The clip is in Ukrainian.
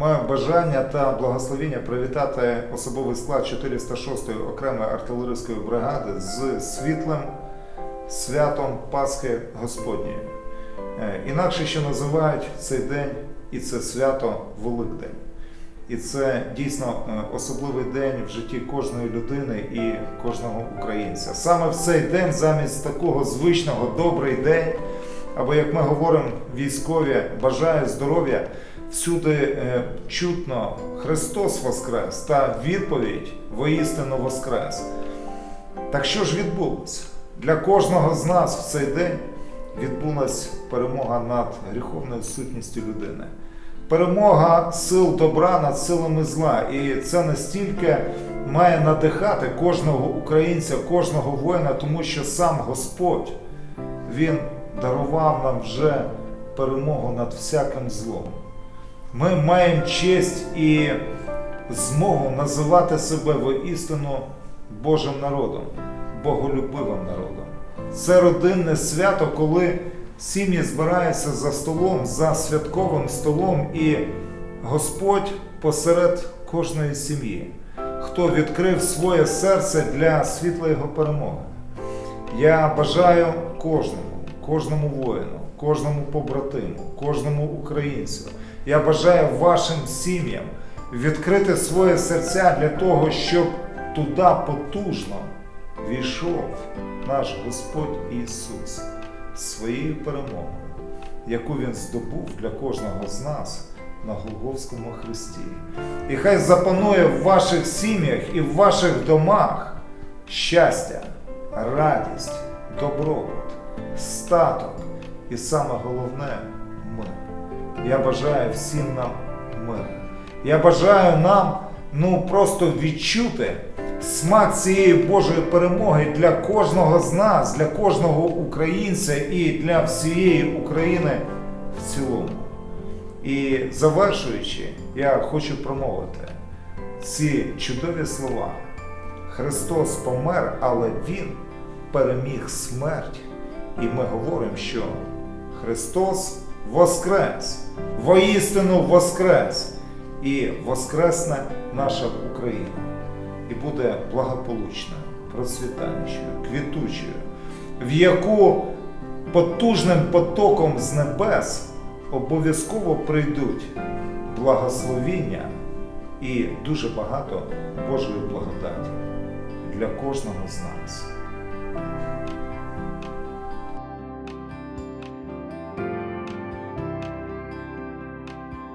Маю бажання та благословіння привітати особовий склад 406-ї окремої артилерійської бригади з світлим святом Пасхи Господньої. Е, Інакше ще називають цей день і це свято Великдень. І це дійсно е, особливий день в житті кожної людини і кожного українця. Саме в цей день, замість такого звичного добрий день, або як ми говоримо, військові бажаю здоров'я, всюди е, чутно Христос Воскрес та відповідь воістину Воскрес. Так що ж відбулося? Для кожного з нас в цей день відбулася перемога над гріховною сутністю людини. Перемога сил добра над силами зла. І це настільки має надихати кожного українця, кожного воїна, тому що сам Господь Він дарував нам вже перемогу над всяким злом. Ми маємо честь і змогу називати себе воістину Божим народом, боголюбивим народом. Це родинне свято, коли сім'ї збираються за столом, за святковим столом, і Господь посеред кожної сім'ї, хто відкрив своє серце для світлої його перемоги. Я бажаю кожному, кожному воїну, кожному побратиму, кожному українцю. Я бажаю вашим сім'ям відкрити своє серця для того, щоб туди потужно війшов наш Господь Ісус своєю перемогою, яку Він здобув для кожного з нас на Голговському Христі. І хай запанує в ваших сім'ях і в ваших домах щастя, радість, добробут, статок і саме головне мир. Я бажаю всім нам мир. Я бажаю нам ну просто відчути смак цієї Божої перемоги для кожного з нас, для кожного українця і для всієї України в цілому. І завершуючи, я хочу промовити ці чудові слова. Христос помер, але Він переміг смерть. І ми говоримо, що Христос воскрес, воістину воскрес, і воскресне наша Україна, і буде благополучною, процвітаючою, квітучою, в яку потужним потоком з небес обов'язково прийдуть благословіння і дуже багато Божої благодаті для кожного з нас.